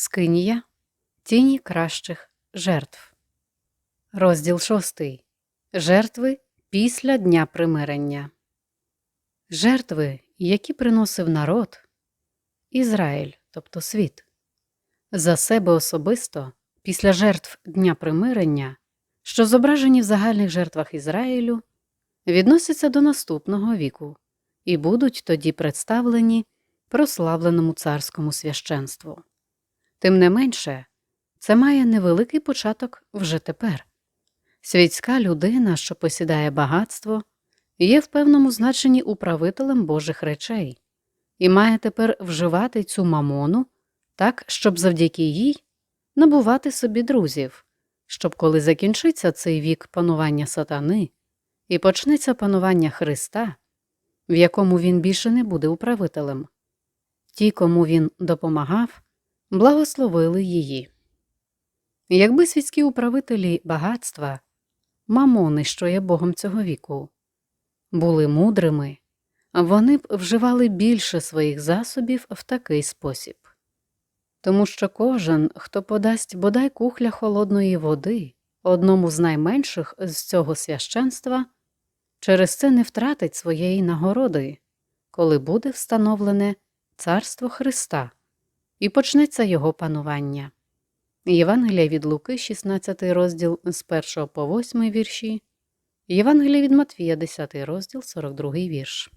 Скинія Тіні кращих жертв. Розділ шостий. Жертви після Дня примирення. Жертви, які приносив народ Ізраїль, тобто світ. За себе особисто після жертв Дня примирення, що зображені в загальних жертвах Ізраїлю, відносяться до наступного віку і будуть тоді представлені прославленому царському священству. Тим не менше, це має невеликий початок вже тепер. Світська людина, що посідає багатство, є в певному значенні управителем Божих речей і має тепер вживати цю мамону так, щоб завдяки їй набувати собі друзів, щоб коли закінчиться цей вік панування сатани і почнеться панування Христа, в якому він більше не буде управителем, ті, кому він допомагав, благословили її. Якби світські управителі багатства, мамони, що є богом цього віку, були мудрими, вони б вживали більше своїх засобів в такий спосіб. Тому що кожен, хто подасть бодай кухля холодної води одному з найменших з цього священства, через це не втратить своєї нагороди, коли буде встановлене Царство Христа і почнеться його панування. Євангелія від Луки, 16 розділ з 1 по 8 вірші, Євангелія від Матвія, 10 розділ, 42 вірш.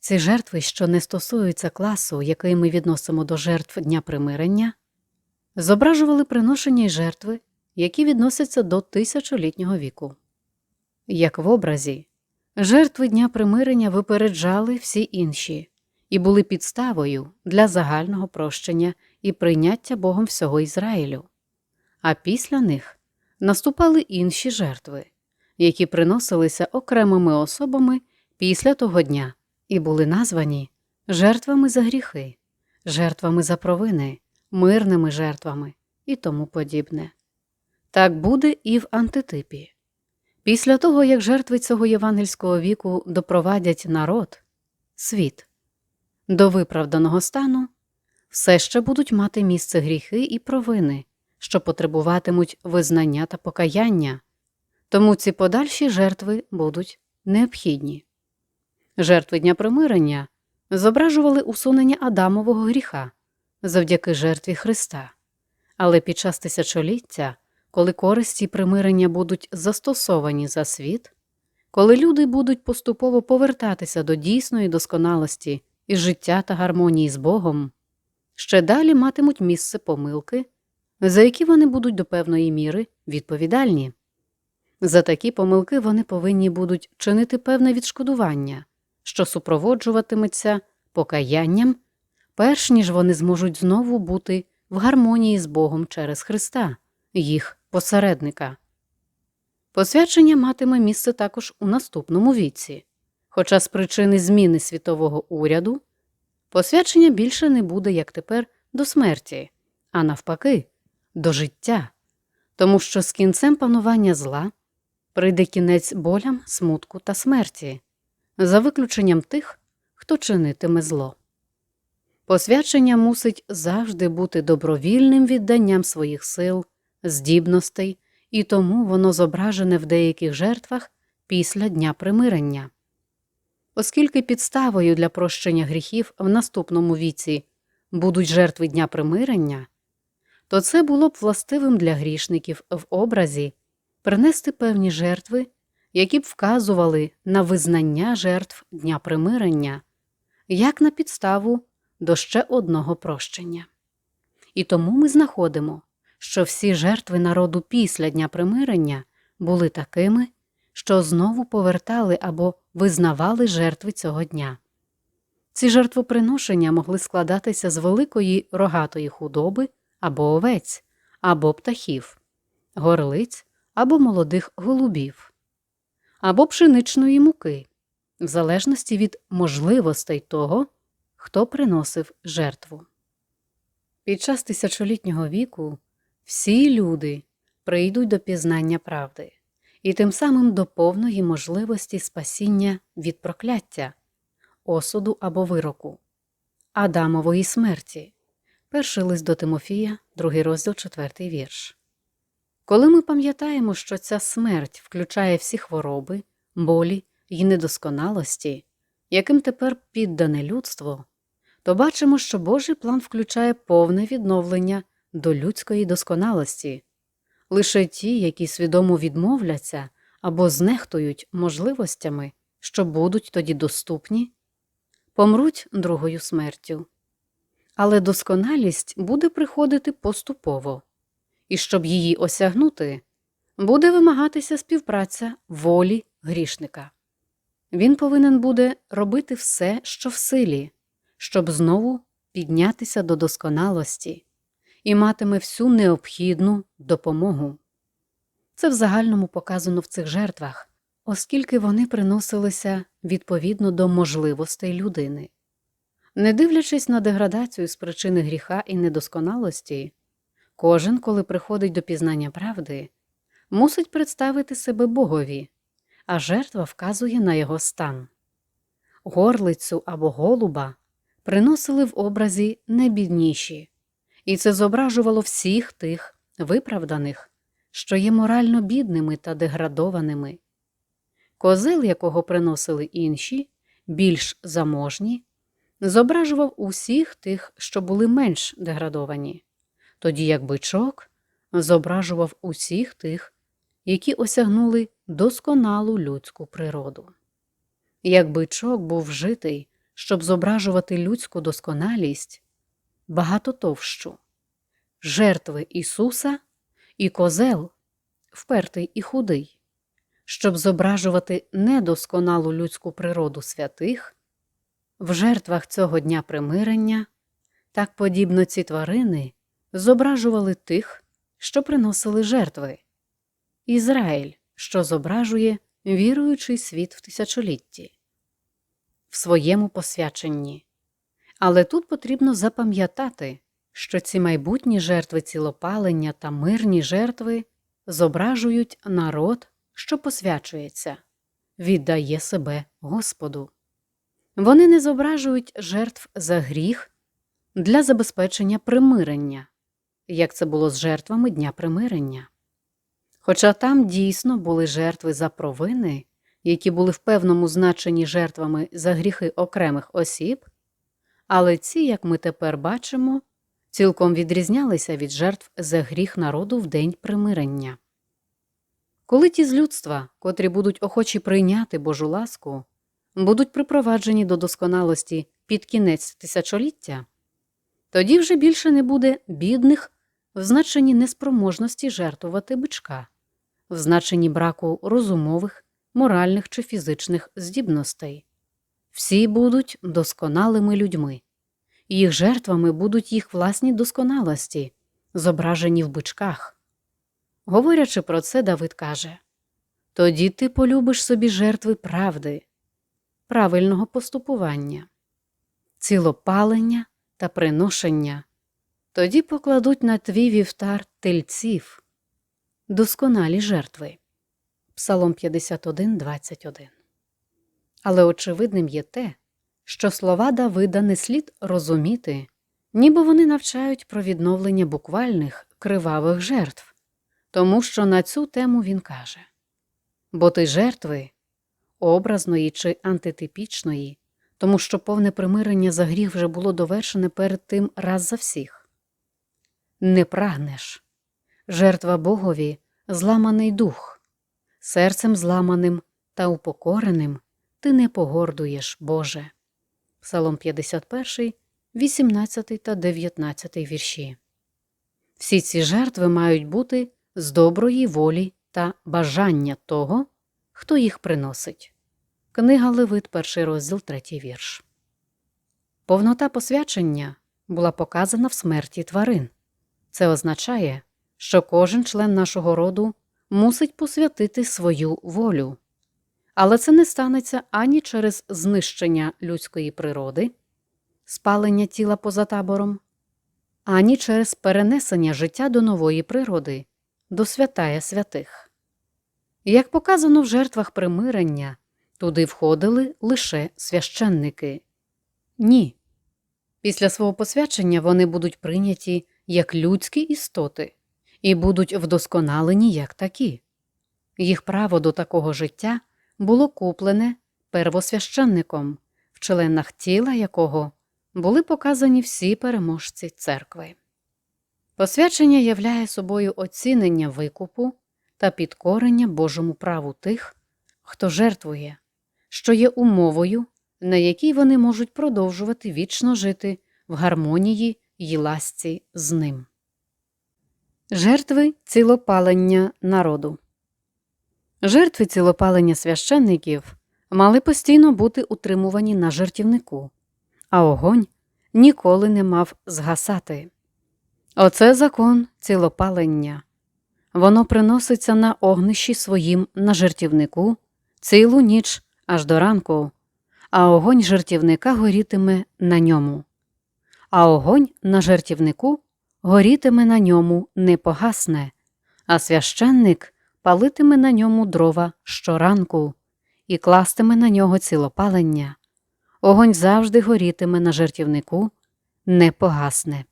Ці жертви, що не стосуються класу, який ми відносимо до жертв Дня примирення, зображували приношення й жертви, які відносяться до тисячолітнього віку. Як в образі, жертви Дня примирення випереджали всі інші і були підставою для загального прощення і прийняття Богом всього Ізраїлю, а після них наступали інші жертви, які приносилися окремими особами після того дня і були названі жертвами за гріхи, жертвами за провини, мирними жертвами і тому подібне. Так буде і в антитипі. Після того, як жертви цього євангельського віку допровадять народ, світ, до виправданого стану, все ще будуть мати місце гріхи і провини, що потребуватимуть визнання та покаяння, тому ці подальші жертви будуть необхідні. Жертви Дня примирення зображували усунення Адамового гріха завдяки жертві Христа, але під час тисячоліття, коли користі примирення будуть застосовані за світ, коли люди будуть поступово повертатися до дійсної досконалості і життя та гармонії з Богом, ще далі матимуть місце помилки, за які вони будуть до певної міри відповідальні. За такі помилки вони повинні будуть чинити певне відшкодування, що супроводжуватиметься покаянням, перш ніж вони зможуть знову бути в гармонії з Богом через Христа, їх посередника. Посвячення матиме місце також у наступному віці, хоча з причини зміни світового уряду посвячення більше не буде, як тепер, до смерті, а навпаки, до життя, тому що з кінцем панування зла прийде кінець болям, смутку та смерті, за виключенням тих, хто чинитиме зло. Посвячення мусить завжди бути добровільним відданням своїх сил, здібностей, і тому воно зображене в деяких жертвах після Дня примирення. Оскільки підставою для прощення гріхів в наступному віці будуть жертви Дня примирення, то це було б властивим для грішників в образі принести певні жертви, які б вказували на визнання жертв Дня примирення, як на підставу до ще одного прощення. І тому ми знаходимо, що всі жертви народу після Дня примирення були такими, що знову повертали або визнавали жертви цього дня. Ці жертвоприношення могли складатися з великої рогатої худоби або овець, або птахів, горлиць або молодих голубів, або пшеничної муки, в залежності від можливостей того, хто приносив жертву. Під час тисячолітнього віку всі люди прийдуть до пізнання правди і тим самим до повної можливості спасіння від прокляття, осуду або вироку, Адамової смерті, Перший лист до Тимофія, другий розділ, четвертий вірш. Коли ми пам'ятаємо, що ця смерть включає всі хвороби, болі й недосконалості, яким тепер піддане людство, то бачимо, що Божий план включає повне відновлення до людської досконалості. Лише ті, які свідомо відмовляться або знехтують можливостями, що будуть тоді доступні, помруть другою смертю. Але досконалість буде приходити поступово, і щоб її осягнути, буде вимагатися співпраця волі грішника. Він повинен буде робити все, що в силі, щоб знову піднятися до досконалості і матиме всю необхідну допомогу. Це в загальному показано в цих жертвах, оскільки вони приносилися відповідно до можливостей людини. Не дивлячись на деградацію з причини гріха і недосконалості, кожен, коли приходить до пізнання правди, мусить представити себе Богові, а жертва вказує на його стан. Горлицю або голуба приносили в образі найбідніші, і це зображувало всіх тих виправданих, що є морально бідними та деградованими. Козел, якого приносили інші, більш заможні, зображував усіх тих, що були менш деградовані, тоді як бичок зображував усіх тих, які осягнули досконалу людську природу. Як бичок був вжитий, щоб зображувати людську досконалість, багато товщу, жертви Ісуса і козел, впертий і худий, щоб зображувати недосконалу людську природу святих, в жертвах цього дня примирення, так подібно ці тварини зображували тих, що приносили жертви, Ізраїль, що зображує віруючий світ в тисячолітті, в своєму посвяченні. Але тут потрібно запам'ятати, що ці майбутні жертви цілопалення та мирні жертви зображують народ, що посвячується, віддає себе Господу. Вони не зображують жертв за гріх для забезпечення примирення, як це було з жертвами Дня примирення. Хоча там дійсно були жертви за провини, які були в певному значенні жертвами за гріхи окремих осіб, але ці, як ми тепер бачимо, цілком відрізнялися від жертв за гріх народу в день примирення. Коли ті з людства, котрі будуть охочі прийняти Божу ласку, будуть припроваджені до досконалості під кінець тисячоліття, тоді вже більше не буде бідних в значенні неспроможності жертвувати бичка, в значенні браку розумових, моральних чи фізичних здібностей. Всі будуть досконалими людьми, їх жертвами будуть їх власні досконалості, зображені в бичках. Говорячи про це, Давид каже тоді ти полюбиш собі жертви правди, правильного поступування, цілопалення та приношення, тоді покладуть на твій вівтар тельців, досконалі жертви. Псалом 51, 21 Але очевидним є те, що слова Давида не слід розуміти, ніби вони навчають про відновлення буквальних кривавих жертв, тому що на цю тему він каже бо ти жертви образної чи антитипічної, тому що повне примирення за гріх вже було довершене перед тим раз за всіх. Не прагнеш жертва Богові зламаний дух, серцем зламаним та упокореним ти не погордуєш, Боже. Псалом 51, 18 та 19 вірші. Всі ці жертви мають бути з доброї волі та бажання того, хто їх приносить. Книга Левит, перший розділ, третій вірш. Повнота посвячення була показана в смерті тварин. Це означає, що кожен член нашого роду мусить посвятити свою волю. Але це не станеться ані через знищення людської природи, спалення тіла поза табором, ані через перенесення життя до нової природи, до святая святих. Як показано в жертвах примирення, туди входили лише священники. Ні. Після свого посвячення вони будуть прийняті як людські істоти і будуть вдосконалені як такі. Їх право до такого життя було куплене первосвященником, в членах тіла якого були показані всі переможці церкви. Посвячення являє собою оцінення викупу та підкорення Божому праву тих, хто жертвує, що є умовою, на якій вони можуть продовжувати вічно жити в гармонії й ласці з ним. Жертви цілопалення народу Жертви цілопалення священників мали постійно бути утримувані на жертівнику, а огонь ніколи не мав згасати. Оце закон цілопалення. Воно приноситься на огнищі своїм на жертівнику цілу ніч аж до ранку, а огонь жертівника горітиме на ньому. А огонь на жертівнику горітиме на ньому не погасне, а священник палитиме на ньому дрова щоранку і кластиме на нього цілопалення. Огонь завжди горітиме на жертівнику, не погасне.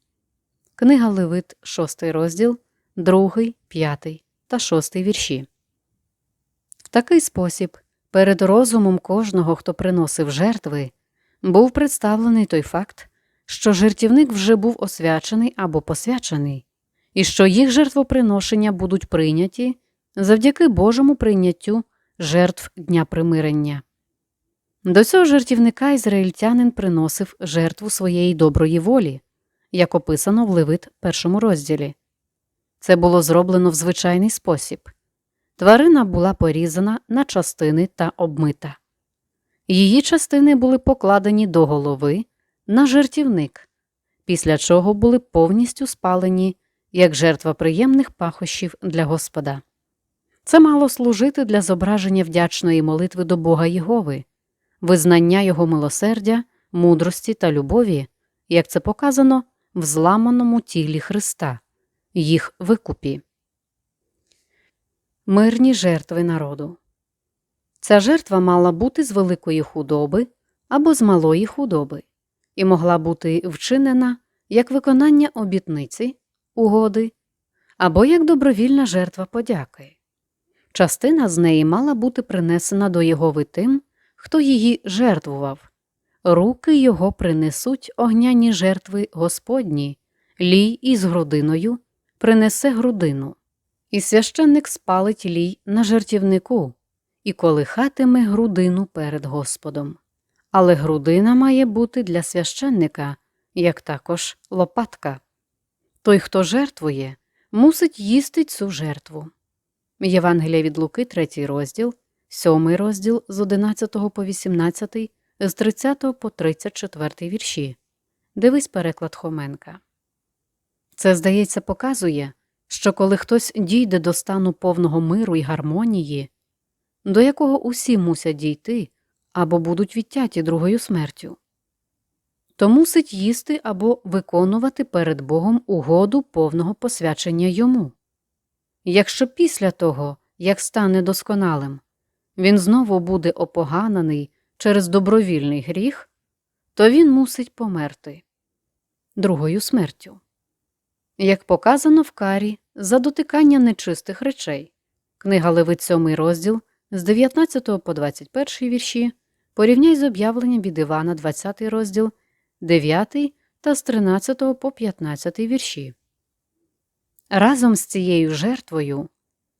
Книга Левит, 6 розділ, 2, 5 та 6 вірші. В такий спосіб перед розумом кожного, хто приносив жертви, був представлений той факт, що жертівник вже був освячений або посвячений, і що їх жертвоприношення будуть прийняті завдяки Божому прийняттю жертв Дня примирення. До цього жертівника ізраїльтянин приносив жертву своєї доброї волі, як описано в Левит першому розділі. Це було зроблено в звичайний спосіб. Тварина була порізана на частини та обмита. Її частини були покладені до голови на жертівник, після чого були повністю спалені як жертва приємних пахощів для Господа. Це мало служити для зображення вдячної молитви до Бога Єгови, визнання Його милосердя, мудрості та любові, як це показано в зламаному тілі Христа, їх викупі. Мирні жертви народу. Ця жертва мала бути з великої худоби або з малої худоби і могла бути вчинена як виконання обітниці, угоди або як добровільна жертва подяки. Частина з неї мала бути принесена до Єгови тим, хто її жертвував. Руки його принесуть огняні жертви Господні, лій із грудиною принесе грудину, і священник спалить лій на жертівнику і колихатиме грудину перед Господом. Але грудина має бути для священника, як також лопатка. Той, хто жертвує, мусить їсти цю жертву. Євангелія від Луки, 3 розділ, 7 розділ з 11 по 18, з 30 по 34 вірші. Дивись переклад Хоменка. Це, здається, показує, що коли хтось дійде до стану повного миру і гармонії, до якого усі мусять дійти або будуть відтяті другою смертю, то мусить їсти або виконувати перед Богом угоду повного посвячення йому. Якщо після того, як стане досконалим, він знову буде опоганений через добровільний гріх, то він мусить померти другою смертю. Як показано в карі за дотикання нечистих речей, книга Левит 7 розділ з 19 по 21 вірші, порівняй з об'явленням від Івана 20 розділ, 9 та з 13 по 15 вірші. Разом з цією жертвою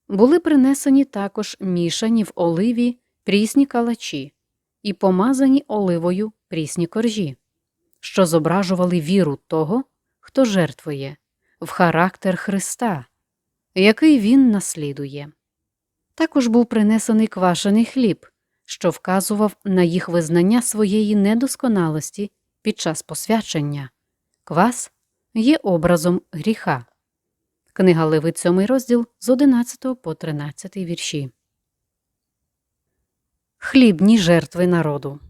були принесені також мішані в оливі прісні калачі і помазані оливою прісні коржі, що зображували віру того, хто жертвує, в характер Христа, який він наслідує. Також був принесений квашений хліб, що вказував на їх визнання своєї недосконалості під час посвячення. Квас є образом гріха. Книга Левит 7 розділ з 11 по 13 вірші. Хлібні жертви народу.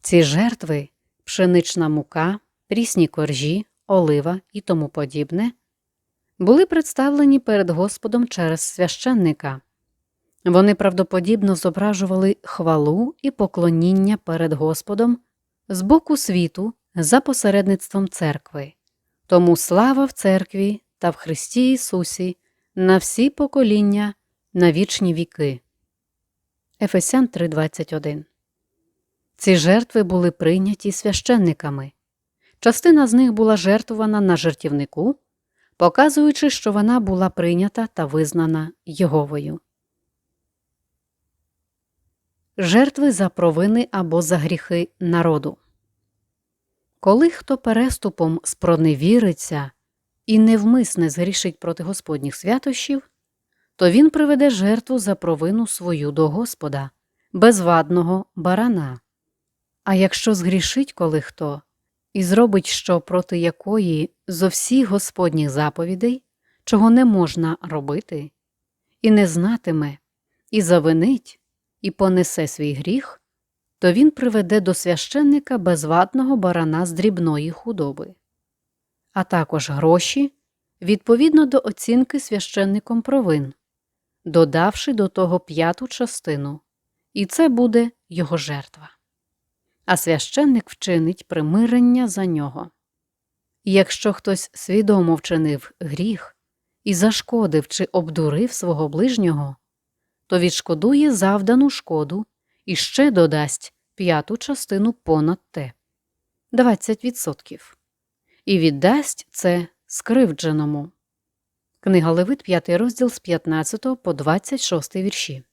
Ці жертви пшенична мука, прісні коржі, олива і тому подібне були представлені перед Господом через священника. Вони правдоподібно зображували хвалу і поклоніння перед Господом з боку світу за посередництвом церкви. Тому слава в церкві та в Христі Ісусі на всі покоління, на вічні віки. Ефесян 3:21 Ці жертви були прийняті священниками. Частина з них була жертвована на жертівнику, показуючи, що вона була прийнята та визнана Єговою. Жертви за провини або за гріхи народу. Коли хто переступом спроневіриться і невмисне згрішить проти Господніх святощів, то він приведе жертву за провину свою до Господа, безвадного барана. А якщо згрішить коли хто і зробить що проти якої зо всіх Господніх заповідей, чого не можна робити, і не знатиме, і завинить, і понесе свій гріх, то він приведе до священника безвадного барана з дрібної худоби, а також гроші відповідно до оцінки священником провин, додавши до того п'яту частину, і це буде його жертва. А священник вчинить примирення за нього. Якщо хтось свідомо вчинив гріх і зашкодив чи обдурив свого ближнього, то відшкодує завдану шкоду і ще додасть п'яту частину понад те 20%. І віддасть це скривдженому. Книга Левит, 5 розділ з 15 по 26 вірші.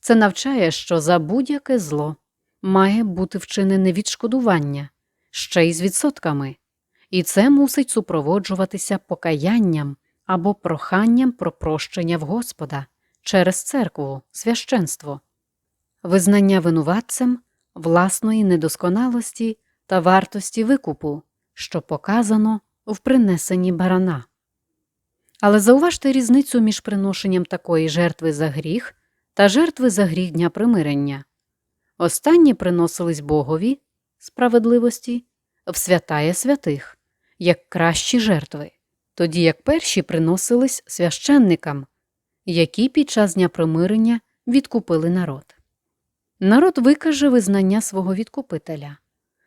Це навчає, що за будь-яке зло має бути вчинене відшкодування ще й з відсотками, і це мусить супроводжуватися покаянням або проханням про прощення в Господа через церкву, священство, визнання винуватцем власної недосконалості та вартості викупу, що показано в принесенні барана. Але зауважте різницю між приношенням такої жертви за гріх та жертви за гріх дня примирення. Останні приносились Богові справедливості в святая святих, як кращі жертви, тоді як перші приносились священникам, які під час дня примирення відкупили народ. Народ викаже визнання свого відкупителя.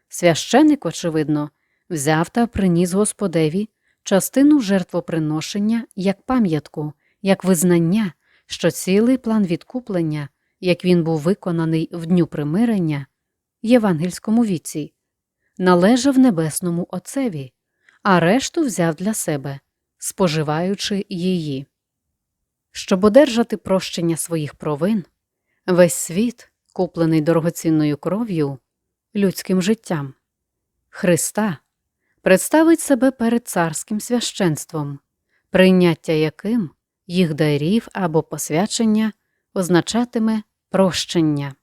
Священник, очевидно, взяв та приніс Господеві частину жертвоприношення як пам'ятку, як визнання, що цілий план відкуплення, як він був виконаний в дню примирення, євангельському віці, належав небесному Отцеві, а решту взяв для себе, споживаючи її. Щоб одержати прощення своїх провин, весь світ, куплений дорогоцінною кров'ю, людським життям, Христа представить себе перед царським священством, прийняття яким їх дарів або посвячення означатиме прощення.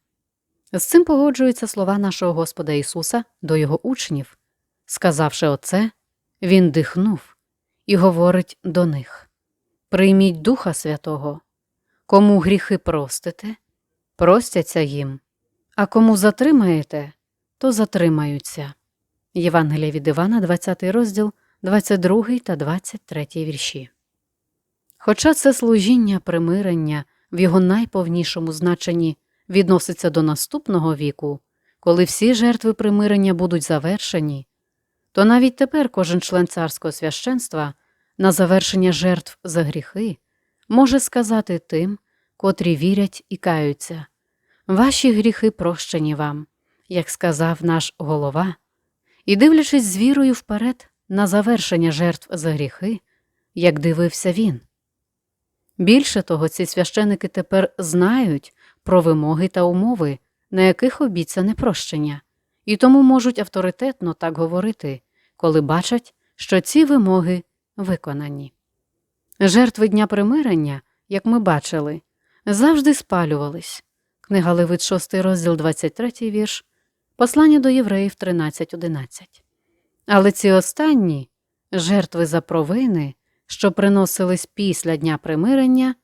З цим погоджуються слова нашого Господа Ісуса до Його учнів. Сказавши оце, Він дихнув і говорить до них Прийміть Духа Святого, кому гріхи простите, простяться їм, а кому затримаєте, то затримаються. Євангелія від Івана, 20 розділ, 22 та 23 вірші. Хоча це служіння примирення в його найповнішому значенні відноситься до наступного віку, коли всі жертви примирення будуть завершені, то навіть тепер кожен член царського священства на завершення жертв за гріхи може сказати тим, котрі вірять і каються Ваші гріхи прощені вам, як сказав наш голова, і, дивлячись з вірою вперед на завершення жертв за гріхи, як дивився він. Більше того, ці священики тепер знають про вимоги та умови, на яких обіцяне прощення, і тому можуть авторитетно так говорити, коли бачать, що ці вимоги виконані. Жертви дня примирення, як ми бачили, завжди спалювались. Книга Левит 6 розділ 23 вірш, послання до євреїв 13.11. Але ці останні жертви за провини, що приносились після дня примирення,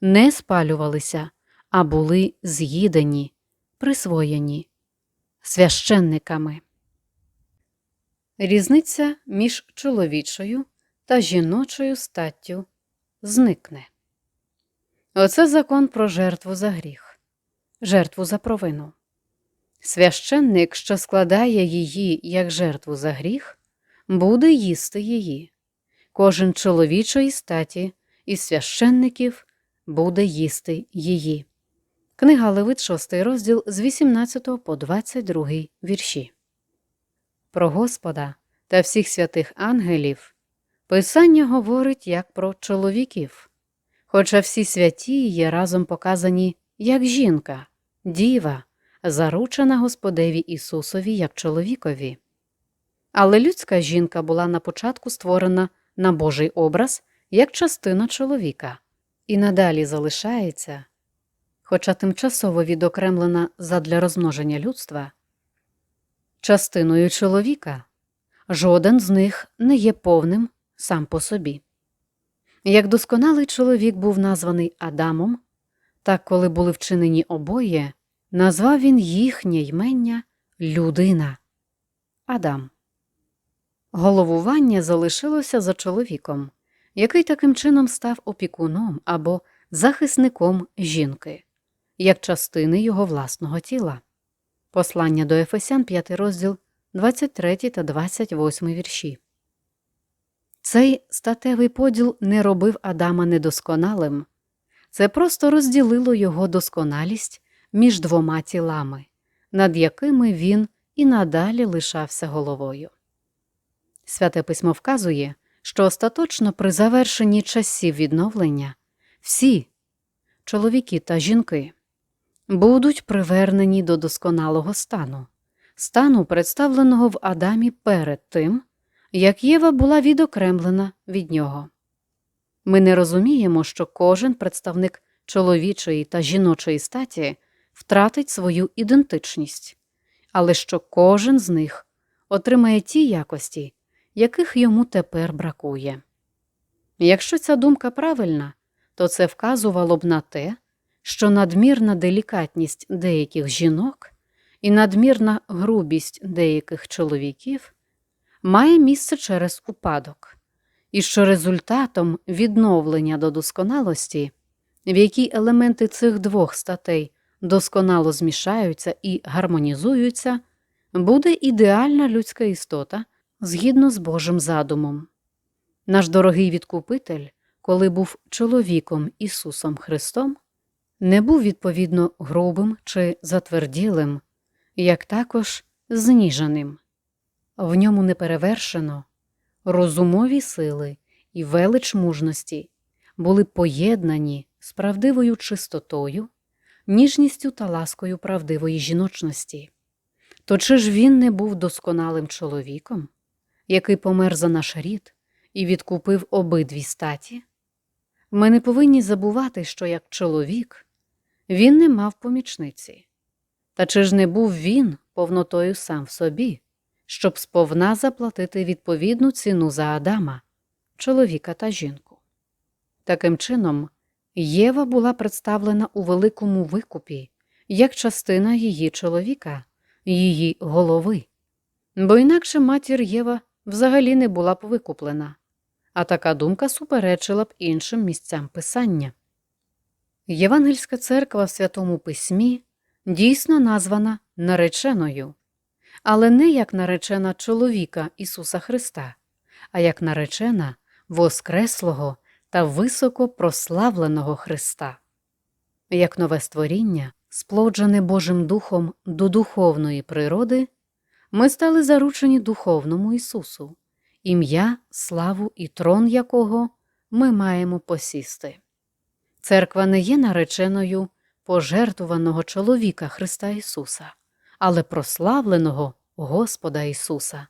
не спалювалися, а були з'їдені, присвоєні священниками. Різниця між чоловічою та жіночою статтю зникне. Оце закон про жертву за гріх, жертву за провину. Священник, що складає її як жертву за гріх, буде їсти її. Кожен чоловічої статі із священників буде їсти її. Книга Левит, 6 розділ з 18 по 22 вірші. Про Господа та всіх святих ангелів Писання говорить як про чоловіків, хоча всі святі є разом показані як жінка, діва, заручена Господеві Ісусові як чоловікові. Але людська жінка була на початку створена на Божий образ як частина чоловіка і надалі залишається, хоча тимчасово відокремлена задля розмноження людства, частиною чоловіка. Жоден з них не є повним сам по собі. Як досконалий чоловік був названий Адамом, так коли були вчинені обоє, назвав він їхнє ймення людина Адам. Головування залишилося за чоловіком, який таким чином став опікуном або захисником жінки, як частини його власного тіла. Послання до Ефесян 5 розділ 23 та 28 вірші. Цей статевий поділ не робив Адама недосконалим, це просто розділило його досконалість між двома тілами, над якими він і надалі лишався головою. Святе письмо вказує, що остаточно при завершенні часів відновлення всі чоловіки та жінки будуть привернені до досконалого стану, стану, представленого в Адамі перед тим, як Єва була відокремлена від нього. Ми не розуміємо, що кожен представник чоловічої та жіночої статі втратить свою ідентичність, але що кожен з них отримає ті якості, яких йому тепер бракує. Якщо ця думка правильна, то це вказувало б на те, що надмірна делікатність деяких жінок і надмірна грубість деяких чоловіків має місце через упадок, і що результатом відновлення до досконалості, в якій елементи цих двох статей досконало змішаються і гармонізуються, буде ідеальна людська істота згідно з Божим задумом. Наш дорогий відкупитель, коли був чоловіком Ісусом Христом, не був відповідно грубим чи затверділим, як також зніженим. В ньому не перевершено розумові сили і велич мужності були поєднані з правдивою чистотою, ніжністю та ласкою правдивої жіночності. То чи ж він не був досконалим чоловіком, який помер за наш рід і відкупив обидві статі? Ми не повинні забувати, що як чоловік він не мав помічниці. Та чи ж не був він повнотою сам в собі, щоб сповна заплатити відповідну ціну за Адама, чоловіка та жінку? Таким чином, Єва була представлена у великому викупі як частина її чоловіка, її голови, бо інакше матір Єва взагалі не була б викуплена, а така думка суперечила б іншим місцям писання. Євангельська церква в Святому Письмі дійсно названа нареченою, але не як наречена чоловіка Ісуса Христа, а як наречена Воскреслого та високо прославленого Христа. Як нове створіння, сплоджене Божим Духом до духовної природи, ми стали заручені духовному Ісусу, ім'я, славу і трон якого ми маємо посісти. Церква не є нареченою пожертвуваного чоловіка Христа Ісуса, але прославленого Господа Ісуса,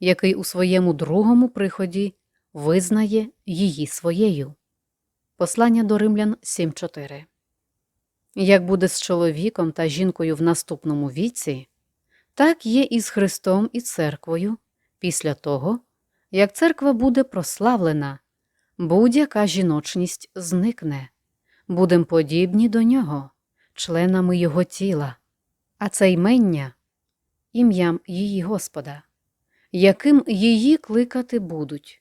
який у своєму другому приході визнає її своєю. Послання до Римлян 7.4 Як буде з чоловіком та жінкою в наступному віці, так є і з Христом і церквою після того, як церква буде прославлена, будь-яка жіночність зникне. Будем подібні до нього, членами Його тіла, а це ймення ім'ям її Господа, яким її кликати будуть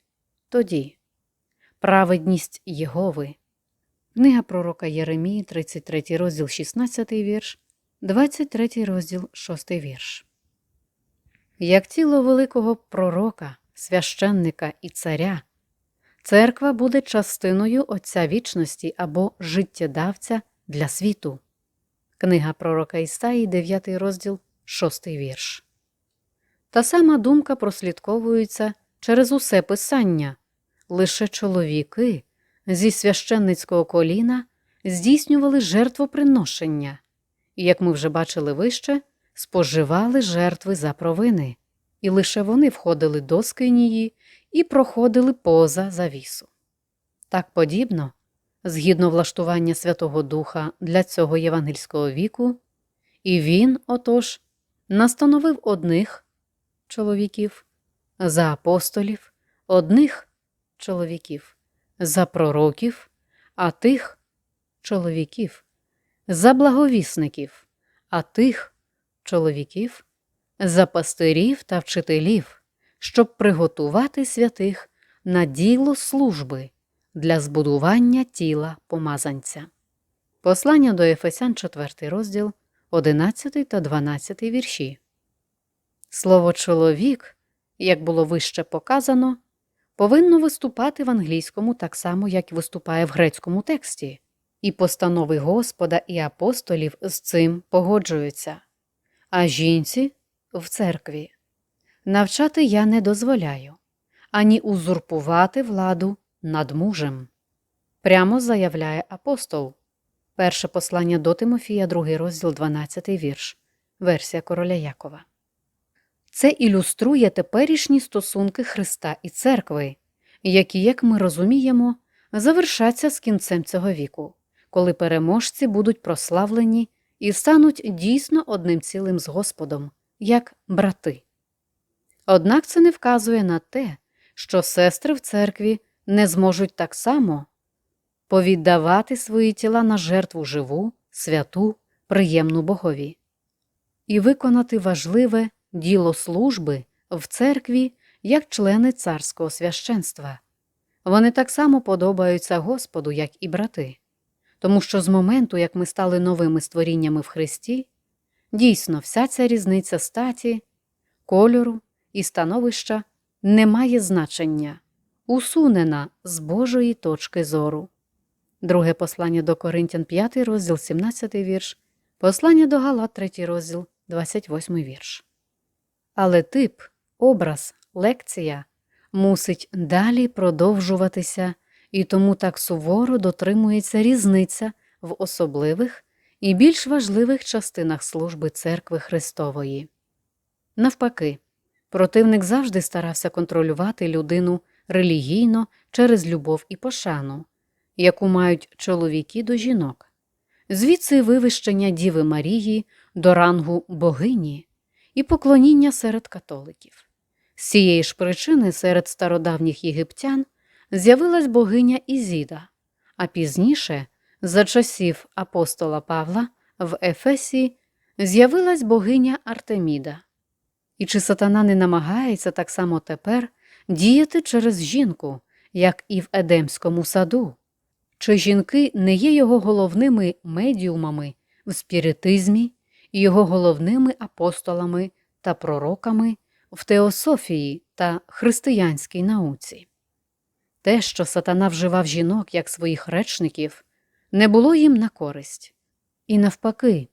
тоді. Праведність Єгови. Книга пророка Єремії, 33 розділ, 16 вірш, 23 розділ, 6 вірш. Як тіло великого пророка, священника і царя, церква буде частиною Отця вічності або життєдавця для світу. Книга пророка Ісаї, 9 розділ, 6 вірш. Та сама думка прослідковується через усе писання. Лише чоловіки зі священницького коліна здійснювали жертвоприношення, і, як ми вже бачили вище, споживали жертви за провини, і лише вони входили до скинії і проходили поза завісу. Так подібно, згідно влаштування Святого Духа для цього євангельського віку, і він, отож, настановив одних чоловіків за апостолів, одних чоловіків за пророків, а тих чоловіків за благовісників, а тих чоловіків за пастирів та вчителів, щоб приготувати святих на діло служби для збудування тіла помазанця. Послання до Ефесян 4 розділ, 11 та 12 вірші. Слово чоловік, як було вище показано, повинно виступати в англійському так само, як і виступає в грецькому тексті, і постанови Господа і апостолів з цим погоджуються. А жінці в церкві навчати я не дозволяю, ані узурпувати владу над мужем. Прямо заявляє апостол. Перше послання до Тимофія, другий розділ, 12 вірш, версія короля Якова. Це ілюструє теперішні стосунки Христа і церкви, які, як ми розуміємо, завершаться з кінцем цього віку, коли переможці будуть прославлені і стануть дійсно одним цілим з Господом, як брати. Однак це не вказує на те, що сестри в церкві не зможуть так само повіддавати свої тіла на жертву живу, святу, приємну Богові і виконати важливе діло служби в церкві як члени царського священства. Вони так само подобаються Господу, як і брати, тому що з моменту, як ми стали новими створіннями в Христі, дійсно вся ця різниця статі, кольору і становища не має значення, усунена з Божої точки зору. Друге послання до Коринтян 5 розділ 17 вірш, послання до Галат 3 розділ 28 вірш. Але тип, образ, лекція мусить далі продовжуватися і тому так суворо дотримується різниця в особливих і більш важливих частинах служби церкви Христової. Навпаки, противник завжди старався контролювати людину релігійно через любов і пошану, яку мають чоловіки до жінок, звідси вивищення Діви Марії до рангу богині і поклоніння серед католиків. З цієї ж причини серед стародавніх єгиптян з'явилась богиня Ізіда, а пізніше, за часів апостола Павла, в Ефесі з'явилась богиня Артеміда. І чи сатана не намагається так само тепер діяти через жінку, як і в Едемському саду? Чи жінки не є його головними медіумами в спіритизмі, його головними апостолами та пророками в теософії та християнській науці? Те, що сатана вживав жінок як своїх речників, не було їм на користь. І навпаки,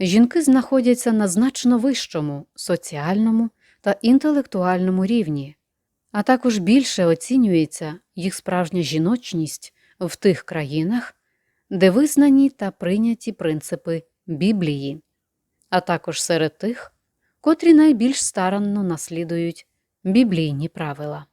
жінки знаходяться на значно вищому соціальному та інтелектуальному рівні, а також більше оцінюється їх справжня жіночність в тих країнах, де визнані та прийняті принципи Біблії, а також серед тих, котрі найбільш старанно наслідують біблійні правила.